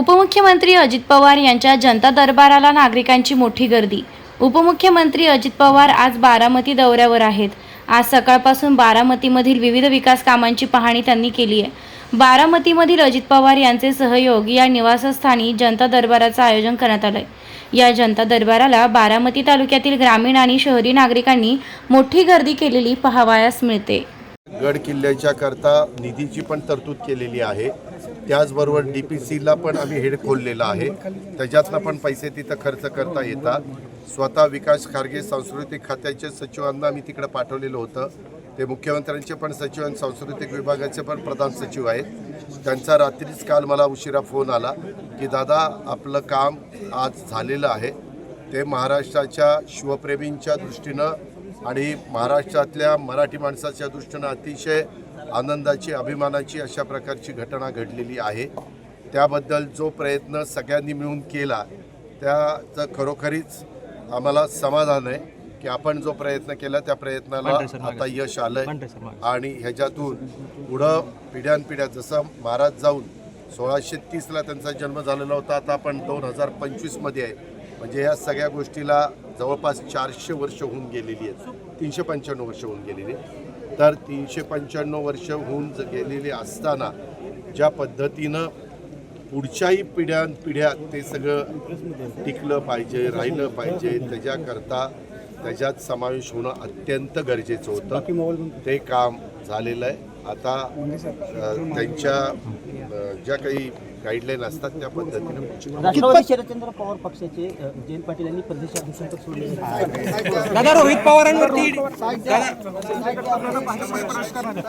उपमुख्यमंत्री अजित पवार यांच्या जनता दरबाराला नागरिकांची मोठी गर्दी. उपमुख्यमंत्री अजित पवार आज बारामती दौऱ्यावर आहेत. आज सकाळपासून बारामतीमधील विविध विकास कामांची पाहणी त्यांनी केली आहे. बारामतीमधील अजित पवार यांचे सहयोग या निवासस्थानी जनता दरबाराचं आयोजन करण्यात आलंय. या जनता दरबाराला बारामती तालुक्यातील ग्रामीण आणि शहरी नागरिकांनी मोठी गर्दी केलेली पाहावयास मिळते. गड किल्ल्याच्या करता निधीची पण तरतूद केलेली आहे. त्याचबरोबर डी पी सीला पण आम्ही हेड खोललेला आहे. त्याच्यातनं पण पैसे तिथं खर्च करता येतात. स्वतः विकास खारगे सांस्कृतिक खात्याचे सचिवांना आम्ही तिकडे पाठवलेलं होतं. ते मुख्यमंत्र्यांचे पण सचिव आणि सांस्कृतिक विभागाचे पण प्रधान सचिव आहेत. त्यांचा रात्रीच काल मला उशिरा फोन आला की दादा आपलं काम आज झालेलं आहे. ते महाराष्ट्राच्या शिवप्रेमींच्या दृष्टीनं आणि महाराष्ट्रातल्या मराठी माणसाच्या दृष्टीनं अतिशय आनंदाची अभिमानाची अशा प्रकारची घटना घडलेली आहे. त्याबद्दल जो प्रयत्न सगळ्यांनी मिळून केला त्याचं खरोखरीच आम्हाला समाधान आहे की आपण जो प्रयत्न केला त्या प्रयत्नाला आता यश आलंय आणि ह्याच्यातून पुढं पिढ्यानपिढ्या जसं महाराज जाऊन सोळाशे तीसला त्यांचा जन्म झालेला होता आता आपण दोन हजार पंचवीसमध्ये आहे. म्हणजे या सगळ्या गोष्टीला जवळपास चारशे वर्ष होऊन गेलेली आहेत. तीनशे पंच्याण्णव वर्ष होऊन गेलेली. तर तीनशे पंच्याण्णव वर्ष होऊन ज- गेलेली असताना ज्या पद्धतीनं पुढच्याही पिढ्यान पिढ्या ते सगळं टिकलं पाहिजे राहिलं पाहिजे त्याच्याकरता त्याच्यात समावेश होणं अत्यंत गरजेचं होतं. ते काम झालेलं आहे. आता त्यांच्या ज्या काही गाईडलाईन असतात त्या पद्धतीनं राष्ट्रवादी शरदचंद्र पवार पक्षाचे जयंत पाटील यांनी प्रदेशाध्यक्षपद सोडले. दादा रोहित पवारांवरती दादा